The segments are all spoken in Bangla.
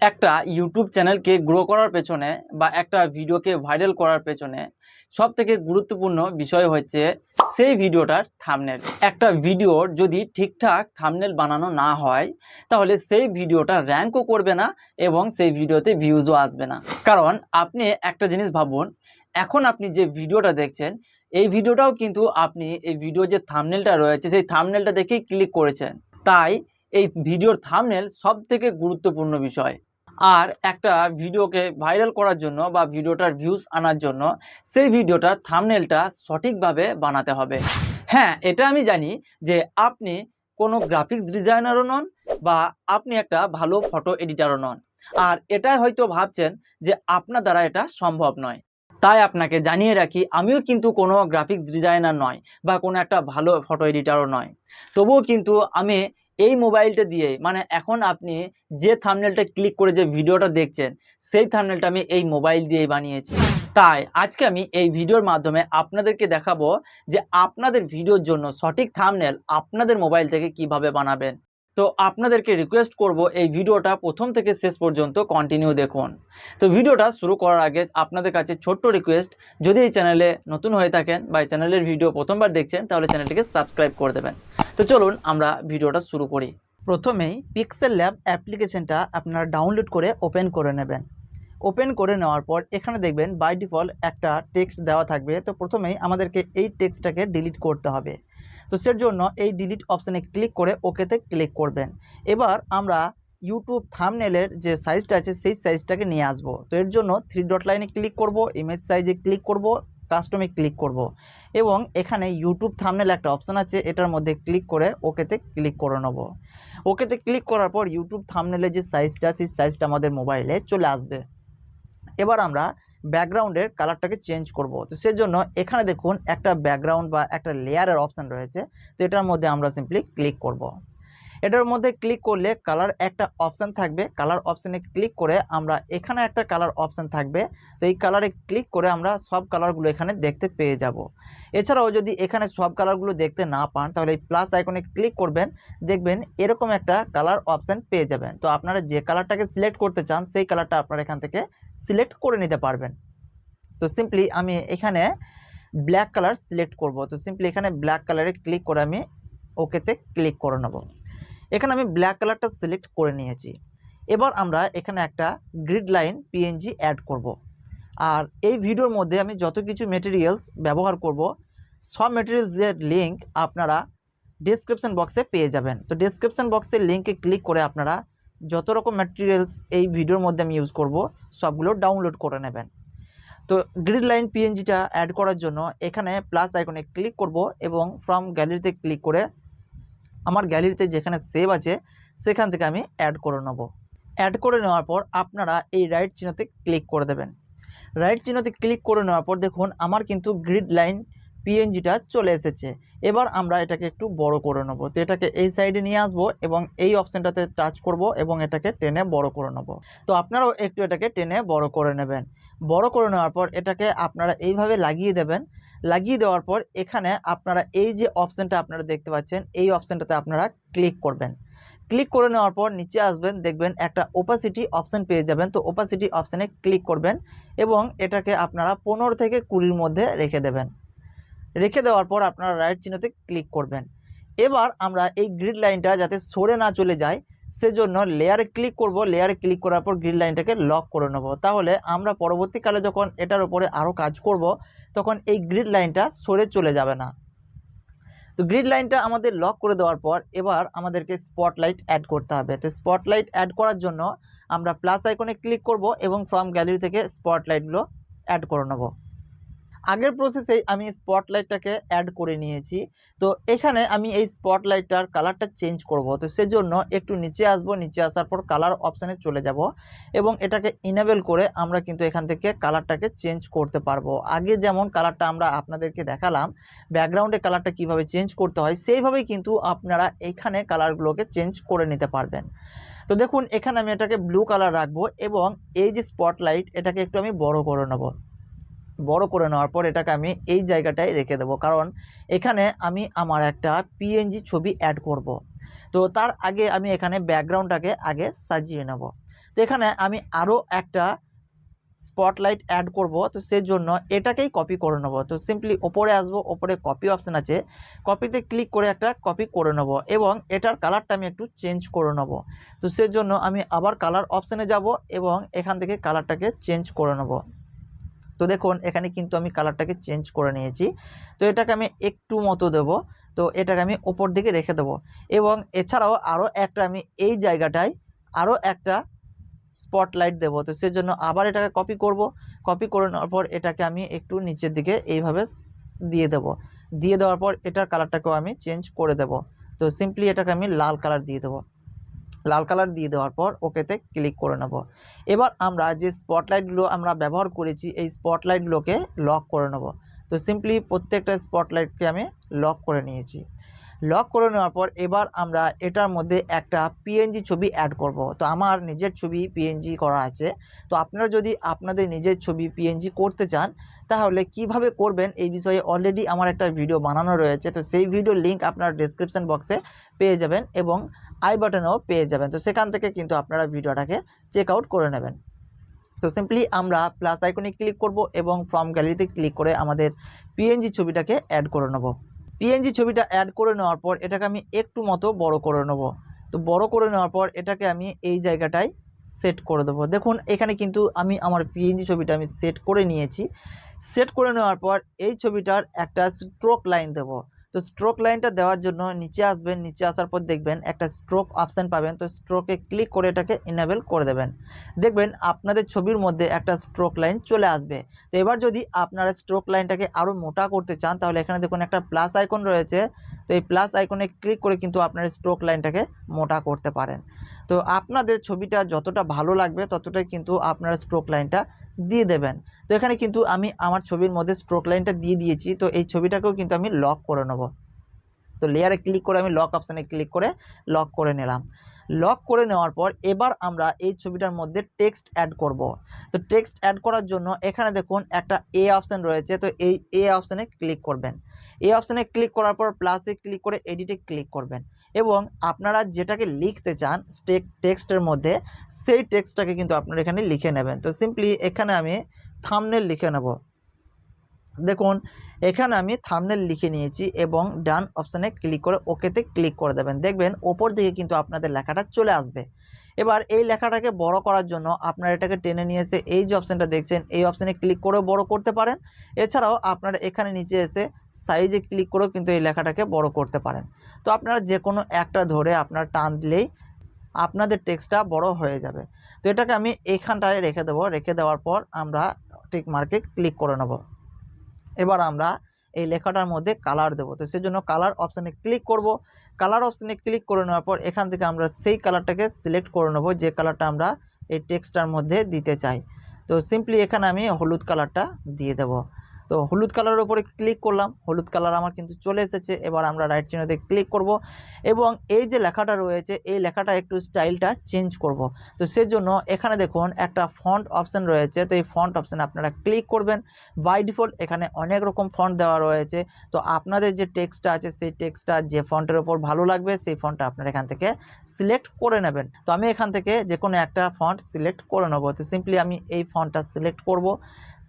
একটা ইউটিউব চ্যানেলকে গ্রো করার পেছনে বা একটা ভিডিওকে ভাইরাল করার পেছনে সব থেকে গুরুত্বপূর্ণ বিষয় হচ্ছে সেই ভিডিওটার থামনেল একটা ভিডিওর যদি ঠিকঠাক থামনেল বানানো না হয়, তাহলে সেই ভিডিওটা র্যাঙ্কও করবে না এবং সেই ভিডিওতে ভিউজও আসবে না। কারণ আপনি একটা জিনিস ভাবুন, এখন আপনি যে ভিডিওটা দেখছেন, এই ভিডিওটাও কিন্তু আপনি এই ভিডিও যে থামনেলটা রয়েছে, সেই থামনেলটা দেখেই ক্লিক করেছেন। তাই এই ভিডিওর থামনেল সব থেকে গুরুত্বপূর্ণ বিষয়। আর একটা ভিডিওকে ভাইরাল করার জন্য বা ভিডিওটার ভিউজ আনার জন্য সেই ভিডিওটার থামনেলটা সঠিকভাবে বানাতে হবে। হ্যাঁ এটা আমি জানি যে আপনি কোনো গ্রাফিক্স ডিজাইনারও নন বা আপনি একটা ভালো ফটো এডিটারও নন। আর এটাই হয়তো ভাবছেন যে আপনার দ্বারা এটা সম্ভব নয়। তাই আপনাকে জানিয়ে রাখি, আমিও কিন্তু কোনো গ্রাফিক্স ডিজাইনার নয় বা কোনো একটা ভালো ফটো এডিটারও নয়। তবুও কিন্তু আমি এই মোবাইলটা দিয়ে মানে এখন আপনি যে থামনেলটা ক্লিক করে যে ভিডিওটা দেখছেন, সেই থামনেলটা আমি এই মোবাইল দিয়েই বানিয়েছি। তাই আজকে আমি এই ভিডিওর মাধ্যমে আপনাদেরকে দেখাবো যে আপনাদের ভিডিওর জন্য সঠিক থামনেল আপনাদের মোবাইল থেকে কীভাবে বানাবেন। তো আপনাদেরকে রিকোয়েস্ট করব এই ভিডিওটা প্রথম থেকে শেষ পর্যন্ত কন্টিনিউ দেখুন। তো ভিডিওটা শুরু করার আগে আপনাদের কাছে ছোট্ট রিকোয়েস্ট যদি এই চ্যানেলে নতুন হয়ে থাকেন বা এই চ্যানেলের ভিডিও প্রথমবার দেখছেন, তাহলে চ্যানেলটিকে সাবস্ক্রাইব করে দেবেন। তো চলুন আমরা ভিডিওটা শুরু করি। প্রথমেই পিক্সেল ল্যাব অ্যাপ্লিকেশনটা আপনারা ডাউনলোড করে ওপেন করে নেবেন। ওপেন করে নেওয়ার পর এখানে দেখবেন বাই ডিফল্ট একটা টেক্সট দেওয়া থাকবে। তো প্রথমেই আমাদেরকে এই টেক্সটটাকে ডিলিট করতে হবে। তো সের জন্য এই ডিলিট অপশানে ক্লিক করে ওকেতে ক্লিক করবেন। এবার আমরা ইউটিউব থামনেলের যে সাইজটা আছে, সেই সাইজটাকে নিয়ে আসব। তো এর জন্য থ্রি ডট লাইনে ক্লিক করব ইমেজ সাইজে ক্লিক করব কাস্টমে ক্লিক করব। এবং এখানে ইউটিউব থামনেল একটা অপশান আছে, এটার মধ্যে ক্লিক করে ওকেতে ক্লিক করে নেব। ওকেতে ক্লিক করার পর ইউটিউব থামনেলের যে সাইজটা সেই সাইজটা আমাদের মোবাইলে চলে আসবে। এবার আমরা ব্যাকগ্রাউন্ডের কালারটাকে চেঞ্জ করব। তো সেজন্য এখানে দেখুন একটা ব্যাকগ্রাউন্ড বা একটা লেয়ারের অপশান রয়েছে। তো এটার মধ্যে আমরা সিম্পলি ক্লিক করব। এটার মধ্যে ক্লিক করলে কালার একটা অপশান থাকবে। কালার অপশানে ক্লিক করে আমরা এখানে একটা কালার অপশান থাকবে। তো এই কালারে ক্লিক করে আমরা সব কালারগুলো এখানে দেখতে পেয়ে যাব। এছাড়াও যদি এখানে সব কালারগুলো দেখতে না পান, তাহলে এই প্লাস আইকনে ক্লিক করবেন, দেখবেন এরকম একটা কালার অপশান পেয়ে যাবেন। তো আপনারা যে কালারটাকে সিলেক্ট করতে চান, সেই কালারটা আপনারা এখান থেকে সিলেক্ট করে নিতে পারবেন। তো সিম্পলি আমি এখানে ব্ল্যাক কালার সিলেক্ট করব। তো সিম্পলি এখানে ব্ল্যাক কালারে ক্লিক করে আমি ওকেতে ক্লিক করে নেব। এখানে আমি ব্ল্যাক কালারটা সিলেক্ট করে নিয়েছি। এবার আমরা এখানে একটা গ্রিড লাইন পিএনজি অ্যাড করব। আর এই ভিডিওর মধ্যে আমি যত কিছু মেটেরিয়ালস ব্যবহার করব, সব মেটেরিয়ালসের লিঙ্ক আপনারা ডিসক্রিপশান বক্সে পেয়ে যাবেন। তো ডিসক্রিপশান বক্সের লিঙ্কে ক্লিক করে আপনারা যত রকম ম্যাটেরিয়ালস এই ভিডিওর মধ্যে আমি ইউজ করব, সবগুলো ডাউনলোড করে নেবেন। তো গ্রিড লাইন পিএনজিটা অ্যাড করার জন্য এখানে প্লাস আইকনে ক্লিক করব এবং ফ্রম গ্যালারিতে ক্লিক করে আমার গ্যালারিতে যেখানে সেভ আছে, সেখান থেকে আমি অ্যাড করে নেব। অ্যাড করে নেওয়ার পর আপনারা এই রাইট চিহ্নতে ক্লিক করে দেবেন। রাইট চিহ্নতে ক্লিক করে নেওয়ার পর দেখুন, আমার কিন্তু গ্রিড লাইন পিএনজিটা চলে এসেছে। এবার আমরা এটাকে একটু বড় করে নেব। তো এটাকে এই সাইডে নিয়ে আসব এবং এই অপশানটাতে টাচ করব এবং এটাকে টেনে বড় করে নেব। তো আপনারাও একটু এটাকে টেনে বড় করে নেবেন। বড় করে নেওয়ার পর এটাকে আপনারা এইভাবে লাগিয়ে দেবেন। লাগিয়ে দেওয়ার পর এখানে আপনারা এই যে অপশানটা আপনারা দেখতে পাচ্ছেন, এই অপশানটাতে আপনারা ক্লিক করবেন। ক্লিক করে নেওয়ার পর নিচে আসবেন, দেখবেন একটা ওপাসিটি অপশান পেয়ে যাবেন। তো ওপাসিটি অপশানে ক্লিক করবেন এবং এটাকে আপনারা পনেরো থেকে কুড়ির মধ্যে রেখে দেবেন। রেখে দেওয়ার পর আপনারা রাইট চিহ্নতে ক্লিক করবেন। এবার আমরা এই গ্রিড লাইনটা যাতে সরে না চলে যায় সেজন্য লেয়ারে ক্লিক করব লেয়ারে ক্লিক করার পর গ্রিড লাইনটাকে লক করে নেব। তাহলে আমরা পরবর্তীকালে যখন এটার উপরে আরও কাজ করব, তখন এই গ্রিড লাইনটা সরে চলে যাবে না। তো গ্রিড লাইনটা আমাদের লক করে দেওয়ার পর এবার আমাদেরকে স্পটলাইট অ্যাড করতে হবে। তো স্পটলাইট অ্যাড করার জন্য আমরা প্লাস আইকনে ক্লিক করব এবং ফ্রম গ্যালারি থেকে স্পটলাইটগুলো অ্যাড করে নেব। আগের প্রসেসেই আমি স্পটলাইটটাকে অ্যাড করে নিয়েছি। তো এখানে আমি এই স্পটলাইটটার কালারটা চেঞ্জ করব। তো সেজন্য একটু নিচে আসব, নিচে আসার পর কালার অপশানে চলে যাব এবং এটাকে ইনেবল করে আমরা কিন্তু এখান থেকে কালারটাকে চেঞ্জ করতে পারব। আগে যেমন কালারটা আমরা আপনাদেরকে দেখালাম ব্যাকগ্রাউন্ডে কালারটা কীভাবে চেঞ্জ করতে হয়, সেইভাবেই কিন্তু আপনারা এখানে কালারগুলোকে চেঞ্জ করে নিতে পারবেন। তো দেখুন, এখানে আমি এটাকে ব্লু কালার রাখব এবং এই যে স্পটলাইট এটাকে একটু আমি বড় করে নেব। বড় করে নেওয়ার পর এটাকে আমি এই জায়গাটায় রেখে দেবো। কারণ এখানে আমি আমার একটা পিএনজি ছবি অ্যাড করব। তো তার আগে আমি এখানে ব্যাকগ্রাউন্ডটাকে আগে সাজিয়ে নেব। তো এখানে আমি আরও একটা স্পটলাইট অ্যাড করব। তো সেই জন্য এটাকেই কপি করে নেব। তো সিম্পলি ওপরে আসব, ওপরে কপি অপশান আছে। কপিতে ক্লিক করে একটা কপি করে নেব এবং এটার কালারটা আমি একটু চেঞ্জ করে নেব। তো সেই জন্য আমি আবার কালার অপশানে যাব এবং এখান থেকে কালারটাকে চেঞ্জ করে নেব। তো দেখুন, এখানে কিন্তু আমি কালারটাকে চেঞ্জ করে নিয়েছি। তো এটাকে আমি একটু মতো দেব। তো এটাকে আমি ওপর দিকে রেখে দেবো। এবং এছাড়াও আরও একটা আমি এই জায়গাটায় আরও একটা স্পটলাইট দেবো। তো সেজন্য আবার এটাকে কপি করব। কপি করে নেওয়ার পর এটাকে আমি একটু নিচের দিকে এইভাবে দিয়ে দেব। দিয়ে দেওয়ার পর এটার কালারটাকেও আমি চেঞ্জ করে দেব। তো সিম্পলি এটাকে আমি লাল কালার দিয়ে দেবো। লাল কালার দিয়ে দেওয়ার পর ওকেতে ক্লিক করে নেব। এবার আমরা যে স্পটলাইটগুলো আমরা ব্যবহার করেছি, এই স্পটলাইটগুলোকে লক করে নেব। তো সিম্পলি প্রত্যেকটা স্পটলাইটকে আমি লক করে নিয়েছি। লক করে নেওয়ার পর এবার আমরা এটার মধ্যে একটা পিএনজি ছবি অ্যাড করব। তো আমার নিজের ছবি পিএনজি করা আছে। তো আপনারা যদি আপনাদের নিজের ছবি পিএনজি করতে চান, তাহলে কীভাবে করবেন এই বিষয়ে অলরেডি আমার একটা ভিডিও বানানো রয়েছে। তো সেই ভিডিও লিঙ্ক আপনার ডিসক্রিপশন বক্সে পেয়ে যাবেন এবং আই বাটনেও পেয়ে যাবেন। তো সেখান থেকে কিন্তু আপনারা ভিডিওটাকে চেক আউট করে নেবেন। তো সিম্পলি আমরা প্লাস আইকনে ক্লিক করব এবং ফর্ম গ্যালারিতে ক্লিক করে আমাদের পিএনজি ছবিটাকে অ্যাড করে নেব। পিএনজি ছবিটা অ্যাড করে নেওয়ার পর এটাকে আমি একটু মতো বড় করে নেব। তো বড় করে নেওয়ার পর এটাকে আমি এই জায়গাটায় সেট করে দেবো। দেখুন, এখানে কিন্তু আমি আমার পিএনজি ছবিটা আমি সেট করে নিয়েছি। সেট করে নেওয়ার পর এই ছবিটার একটা স্ট্রোক লাইন দেবো। তো স্ট্রোক লাইনটা দেওয়ার জন্য নিচে আসবেন, নিচে আসার পর দেখবেন একটা স্ট্রোক অপশান পাবেন। তো স্ট্রোকে ক্লিক করে এটাকে ইনেবল করে দেবেন। দেখবেন আপনাদের ছবির মধ্যে একটা স্ট্রোক লাইন চলে আসবে। তো এবার যদি আপনারা স্ট্রোক লাইনটাকে আরও মোটা করতে চান, তাহলে এখানে দেখুন একটা প্লাস আইকন রয়েছে। তো এই প্লাস আইকনে ক্লিক করে কিন্তু আপনারা স্ট্রোক লাইনটাকে মোটা করতে পারেন। তো আপনাদের ছবিটা যতটা ভালো লাগবে, ততটাই কিন্তু আপনারা স্ট্রোক লাইনটা দিয়ে দেবেন। তো এখানে কিন্তু আমি আমার ছবির মধ্যে স্ট্রোক লাইনটা দিয়ে দিয়েছি, তো এই ছবিটাকেও কিন্তু আমি লক করে নেব। তো লেয়ারে ক্লিক করে আমি লক অপশানে ক্লিক করে লক করে নিলাম। লক করে নেওয়ার পর এবার আমরা এই ছবিটার মধ্যে টেক্সট অ্যাড করব। তো টেক্সট অ্যাড করার জন্য এখানে দেখুন একটা এ অপশান রয়েছে, তো এই এ অপশানে ক্লিক করবেন। এই অপশানে ক্লিক করার পর প্লাসে ক্লিক করে এডিটে ক্লিক করবেন। এবং আপনারা যেটাকে লিখতে চান স্টেক টেক্সটের মধ্যে, সেই টেক্সটটাকে কিন্তু আপনারা এখানে লিখে নেবেন। তো সিম্পলি এখানে আমি থামনেল লিখে নেব। দেখুন, এখানে আমি থামনেল লিখে নিয়েছি এবং ডান অপশানে ক্লিক করে ওকেতে ক্লিক করে দেবেন। দেখবেন, ওপর দিকে কিন্তু আপনাদের লেখাটা চলে আসবে। এবার এই লেখাটাকে বড় করার জন্য আপনারা এটাকে টেনে নিয়ে এসে এই যে অপশানটা দেখছেন, এই অপশানে ক্লিক করেও বড় করতে পারেন। এছাড়াও আপনারা এখানে নিচে এসে সাইজে ক্লিক করেও কিন্তু এই লেখাটাকে বড় করতে পারেন। তো আপনারা যে কোনো একটা ধরে আপনার টান দিলেই আপনাদের টেক্সটটা বড় হয়ে যাবে। তো এটাকে আমি এখানটায় রেখে দেবো। রেখে দেওয়ার পর আমরা টিক মার্কে ক্লিক করে নেব। এবার আমরা এই লেখাটার মধ্যে কালার দেবো। তো সেজন্য কালার অপশানে ক্লিক করব। কালার অপশানে ক্লিক করে নেওয়ার পর এখান থেকে আমরা সেই কালারটাকে সিলেক্ট করে নেব, যে কালারটা আমরা এই টেক্সটার মধ্যে দিতে চাই। তো সিম্পলি এখানে আমি হলুদ কালারটা দিয়ে দেব। তো হলুদ কালারের উপরে ক্লিক করলাম। হলুদ কালার আমার কিন্তু চলে এসেছে। এবার আমরা রাইট চিহ্নতে ক্লিক করব এবং এই যে লেখাটা রয়েছে, এই লেখাটা একটু স্টাইলটা চেঞ্জ করব। তো সেজন্য এখানে দেখুন একটা ফন্ট অপশান রয়েছে। তো এই ফন্ট অপশানে আপনারা ক্লিক করবেন। বাই ডিফল্ট এখানে অনেক রকম ফন্ট দেওয়া রয়েছে। তো আপনাদের যে টেক্সটটা আছে, সেই টেক্সটটা যে ফন্টের ওপর ভালো লাগবে, সেই ফন্টটা আপনারা এখান থেকে সিলেক্ট করে নেবেন। তো আমি এখান থেকে যে কোনো একটা ফন্ট সিলেক্ট করে নেব। তো সিম্পলি আমি এই ফন্টটা সিলেক্ট করব।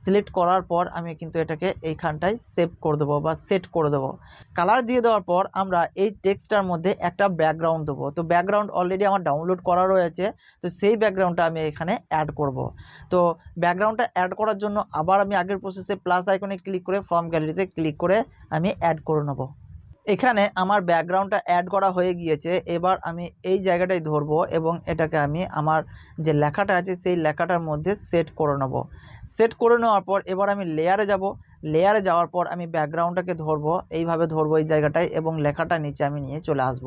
সিলেক্ট করার পর আমি কিন্তু এটাকে এইখানটায় সেভ করে দেবো বা সেট করে দেবো। কালার দিয়ে দেওয়ার পর আমরা এই টেক্সটার মধ্যে একটা ব্যাকগ্রাউন্ড দেবো। তো ব্যাকগ্রাউন্ড অলরেডি আমার ডাউনলোড করা রয়েছে, তো সেই ব্যাকগ্রাউন্ডটা আমি এখানে অ্যাড করব। তো ব্যাকগ্রাউন্ডটা অ্যাড করার জন্য আবার আমি আগের প্রসেসে প্লাস আইকনে ক্লিক করে ফর্ম গ্যালারিতে ক্লিক করে আমি অ্যাড করে নেব। এখানে আমার ব্যাকগ্রাউন্ডটা অ্যাড করা হয়ে গিয়েছে। এবার আমি এই জায়গাটায় ধরবো এবং এটাকে আমি আমার যে লেখাটা আছে, সেই লেখাটার মধ্যে সেট করে নেব। সেট করে নেওয়ার পর এবার আমি লেয়ারে যাব। লেয়ারে যাওয়ার পর আমি ব্যাকগ্রাউন্ডটাকে ধরবো। এইভাবে ধরবো এই জায়গাটায় এবং লেখাটা নিচে আমি নিয়ে চলে আসব।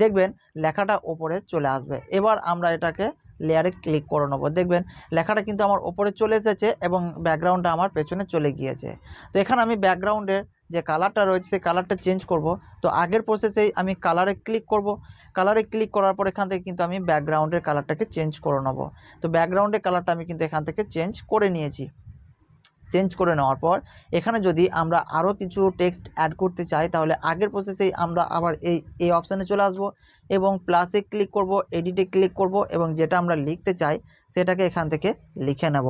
দেখবেন লেখাটা ওপরে চলে আসবে। এবার আমরা এটাকে লেয়ারে ক্লিক করে নেব। দেখবেন লেখাটা কিন্তু আমার ওপরে চলে এসেছে এবং ব্যাকগ্রাউন্ডটা আমার পেছনে চলে গিয়েছে। তো এখানে আমি ব্যাকগ্রাউন্ডের যে কালারটা রয়েছে, সেই কালারটা চেঞ্জ করব। তো আগের প্রসেসেই আমি কালারে ক্লিক করব। কালারে ক্লিক করার পর এখান থেকে কিন্তু আমি ব্যাকগ্রাউন্ডের কালারটাকে চেঞ্জ করে নেব। তো ব্যাকগ্রাউন্ডের কালারটা আমি কিন্তু এখান থেকে চেঞ্জ করে নিয়েছি। চেঞ্জ করে নেওয়ার পর এখানে যদি আমরা আরও কিছু টেক্সট অ্যাড করতে চাই, তাহলে আগের প্রসেসেই আমরা আবার এই এই অপশানে চলে আসব এবং প্লাসে ক্লিক করব এডিটে ক্লিক করব এবং যেটা আমরা লিখতে চাই, সেটাকে এখান থেকে লিখে নেব।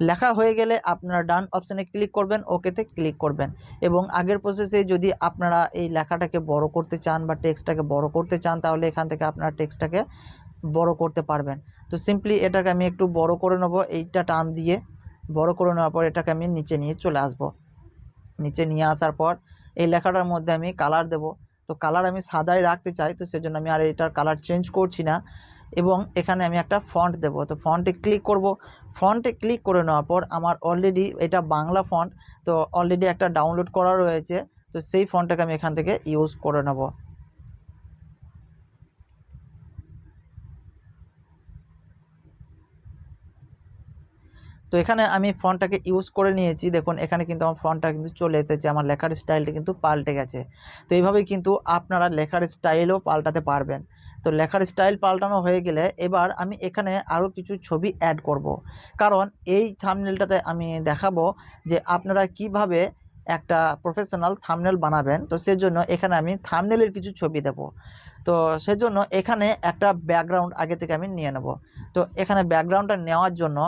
লেখা হয়ে গেলে আপনারা ডান অপশানে ক্লিক করবেন ওকেতে ক্লিক করবেন। এবং আগের প্রসেসে যদি আপনারা এই লেখাটাকে বড় করতে চান বা টেক্সটটাকে বড় করতে চান, তাহলে এখান থেকে আপনারা টেক্সটটাকে বড় করতে পারবেন। তো সিম্পলি এটাকে আমি একটু বড় করে নেব, এইটা টান দিয়ে বড় করে নেওয়ার পর এটাকে আমি নিচে নিয়ে চলে আসব। নিচে নিয়ে আসার পর এই লেখাটার মধ্যে আমি কালার দেব। তো কালার আমি সাদাই রাখতে চাই, তো সেজন্য আমি আর এটার কালার চেঞ্জ করছি না। এবং এখানে আমি একটা ফন্ট দেব। তো ফন্টে ক্লিক করব। ফন্টে ক্লিক করে নেওয়ার পর আমার অলরেডি এটা বাংলা ফন্ট তো অলরেডি একটা ডাউনলোড করা রয়েছে। তো সেই ফন্টটাকে আমি এখান থেকে ইউজ করে নেব। তো এখানে আমি ফন্টটাকে ইউজ করে নিয়েছি। দেখুন, এখানে কিন্তু আমার ফন্টটা কিন্তু চলে এসেছে। আমার লেখার স্টাইলটা কিন্তু পাল্টে গেছে। তো এইভাবেই কিন্তু আপনারা লেখার স্টাইলও পাল্টাতে পারবেন। তো লেখার স্টাইল পাল্টানো হয়ে গেলে এবার আমি এখানে আরও কিছু ছবি অ্যাড করব। কারণ এই থামনেলটাতে আমি দেখাবো যে আপনারা কীভাবে একটা প্রফেশনাল থামনেল বানাবেন। তো সেজন্য এখানে আমি থামনেলের কিছু ছবি দেব। তো সেজন্য এখানে একটা ব্যাকগ্রাউন্ড আগে থেকে আমি নিয়ে নেব। তো এখানে ব্যাকগ্রাউন্ডটা নেওয়ার জন্য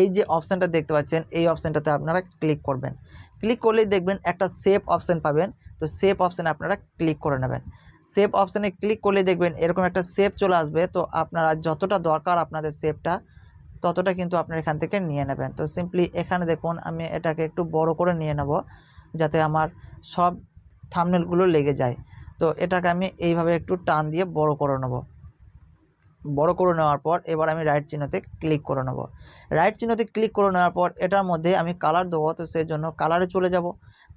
এই যে অপশানটা দেখতে পাচ্ছেন, এই অপশানটাতে আপনারা ক্লিক করবেন। ক্লিক করলেই দেখবেন একটা সেভ অপশান পাবেন। তো সেভ অপশানে আপনারা ক্লিক করে নেবেন। সেভ অপশানে ক্লিক করলে দেখবেন এরকম একটা সেভ চলে আসবে। তো আপনারা যতটা দরকার আপনাদের সেভটা ততটা কিন্তু আপনারা এখান থেকে নিয়ে নেবেন। তো সিম্পলি এখানে দেখুন আমি এটাকে একটু বড় করে নিয়ে নেব যাতে আমার সব থামনেলগুলো লেগে যায়। তো এটাকে আমি এইভাবে একটু টান দিয়ে বড় করে নেব। বড় করে নেওয়ার পর এবার আমি রাইট চিহ্নতে ক্লিক করে নেব। রাইট চিহ্নতে ক্লিক করে নেওয়ার পর এটার মধ্যে আমি কালার দেবো, তো সেই জন্য কালারে চলে যাব।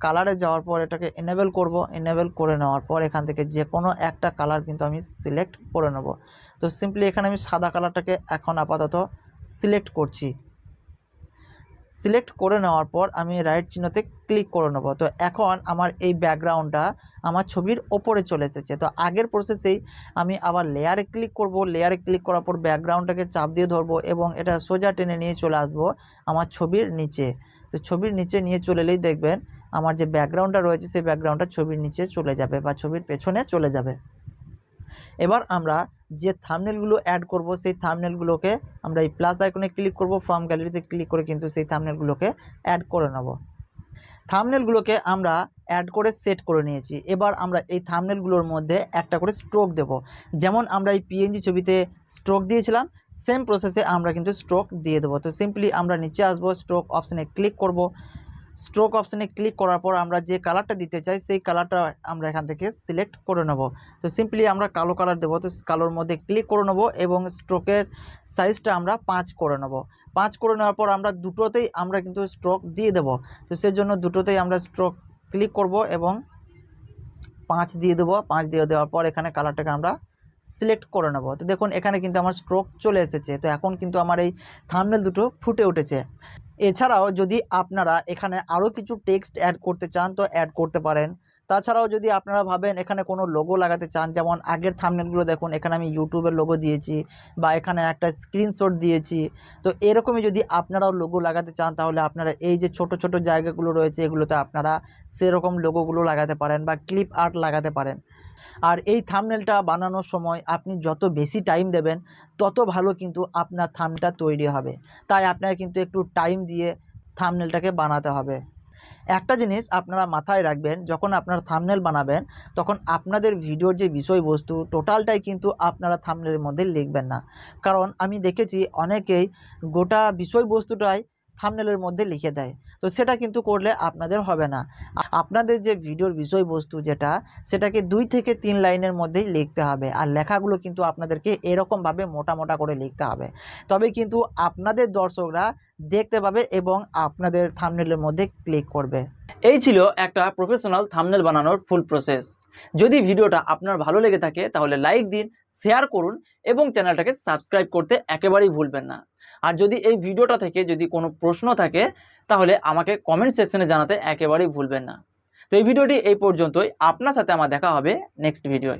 কালারে যাওয়ার পর এটাকে এনেবেল করব। এনেবেল করে নেওয়ার পর এখান থেকে যে কোনো একটা কালার কিন্তু আমি সিলেক্ট করে নেব। তো সিম্পলি এখানে আমি সাদা কালারটাকে এখন আপাতত সিলেক্ট করছি। সিলেক্ট করে নেওয়ার পর আমি রাইট চিহ্নতে ক্লিক করে নেব। তো এখন আমার এই ব্যাকগ্রাউন্ডটা আমার ছবির ওপরে চলে এসেছে। তো আগের প্রসেসেই আমি আবার লেয়ারে ক্লিক করব। লেয়ারে ক্লিক করার পর ব্যাকগ্রাউন্ডটাকে চাপ দিয়ে ধরবো এবং এটা সোজা টেনে নিয়ে চলে আসব আমার ছবির নিচে। তো ছবির নিচে নিয়ে চলে এলেই দেখবেন আমার যে ব্যাকগ্রাউন্ডটা রয়েছে, সেই ব্যাকগ্রাউন্ডটা ছবির নিচে চলে যাবে বা ছবির পেছনে চলে যাবে। এবার আমরা যে থামনেলগুলো অ্যাড করব, সেই থামনেলগুলোকে আমরা এই প্লাস আইকনে ক্লিক করব ফর্ম গ্যালারিতে ক্লিক করে কিন্তু সেই থামনেলগুলোকে অ্যাড করে নেব। থামনেলগুলোকে আমরা অ্যাড করে সেট করে নিয়েছি। এবার আমরা এই থামনেলগুলোর মধ্যে একটা করে স্ট্রোক দেব। যেমন আমরা এই পিএনজি ছবিতে স্ট্রোক দিয়েছিলাম সেম প্রসেসে আমরা কিন্তু স্ট্রোক দিয়ে দেবো। তো সিম্পলি আমরা নিচে আসব স্ট্রোক অপশানে ক্লিক করব। স্ট্রোক অপশানে ক্লিক করার পর আমরা যে কালারটা দিতে চাই, সেই কালারটা আমরা এখান থেকে সিলেক্ট করে নেব। তো সিম্পলি আমরা কালো কালার দেবো, তো কালোর মধ্যে ক্লিক করে নেব এবং স্ট্রোকের সাইজটা আমরা পাঁচ করে নেব। পাঁচ করে নেওয়ার পর আমরা দুটোতেই আমরা কিন্তু স্ট্রোক দিয়ে দেব। তো সেজন্য দুটোতেই আমরা স্ট্রোক ক্লিক করব এবং পাঁচ দিয়ে দেবো। পাঁচ দিয়ে দেওয়ার পর এখানে কালারটাকে আমরা সিলেক্ট করে নেব। তো দেখুন, এখানে কিন্তু আমার স্ট্রোক চলে এসেছে। তো এখন কিন্তু আমার এই থামনেল দুটো ফুটে উঠেছে। এছাড়াও যদি আপনারা এখানে আরও কিছু টেক্সট অ্যাড করতে চান, তো অ্যাড করতে পারেন। তাছাড়াও যদি আপনারা ভাবেন এখানে কোনো লোগো লাগাতে চান, যেমন আগের থামনেলগুলো দেখুন, এখানে আমি ইউটিউবের লোগো দিয়েছি বা এখানে একটা স্ক্রিনশট দিয়েছি, তো এরকমই যদি আপনারাও লোগো লাগাতে চান, তাহলে আপনারা এই যে ছোট ছোট জায়গাগুলো রয়েছে, এগুলোতে আপনারা সেরকম লোগোগুলো লাগাতে পারেন বা ক্লিপ আর্ট লাগাতে পারেন। আর এই থামনেলটা বানানোর সময় আপনি যত বেশি টাইম দেবেন, তত ভালো কিন্তু আপনার থামটা তৈরি হবে। তাই আপনাকে কিন্তু একটু টাইম দিয়ে থামনেলটাকে বানাতে হবে। একটা জিনিস আপনারা মাথায় রাখবেন, যখন আপনারা থামনেল বানাবেন, তখন আপনাদের ভিডিওর যে বিষয়বস্তু টোটালটাই কিন্তু আপনারা থামনেলের মধ্যে লিখবেন না। কারণ আমি দেখেছি অনেকেই গোটা বিষয়বস্তুটাই থামনেলের মধ্যে লিখে দেয়। তো সেটা কিন্তু করলে আপনাদের হবে না। আপনাদের যে ভিডিওর বিষয়বস্তু যেটা, সেটাকে দুই থেকে তিন লাইনের মধ্যেই লিখতে হবে। আর লেখাগুলো কিন্তু আপনাদেরকে এরকমভাবে মোটা মোটা করে লিখতে হবে। তবে কিন্তু আপনাদের দর্শকরা দেখতে পাবে এবং আপনাদের থামনেলের মধ্যে ক্লিক করবে। এই ছিল একটা প্রফেশনাল থামনেল বানানোর ফুল প্রসেস যদি ভিডিওটা আপনার ভালো লেগে থাকে, তাহলে লাইক দিন শেয়ার করুন এবং চ্যানেলটাকে সাবস্ক্রাইব করতে একেবারেই ভুলবেন না। আর যদি এই ভিডিওটা থেকে যদি কোনো প্রশ্ন থাকে, তাহলে আমাকে কমেন্ট সেকশনে জানাতে একেবারেই ভুলবেন না। তো এই ভিডিওটি এই পর্যন্তই। আপনার সাথে আমার দেখা হবে নেক্সট ভিডিওয়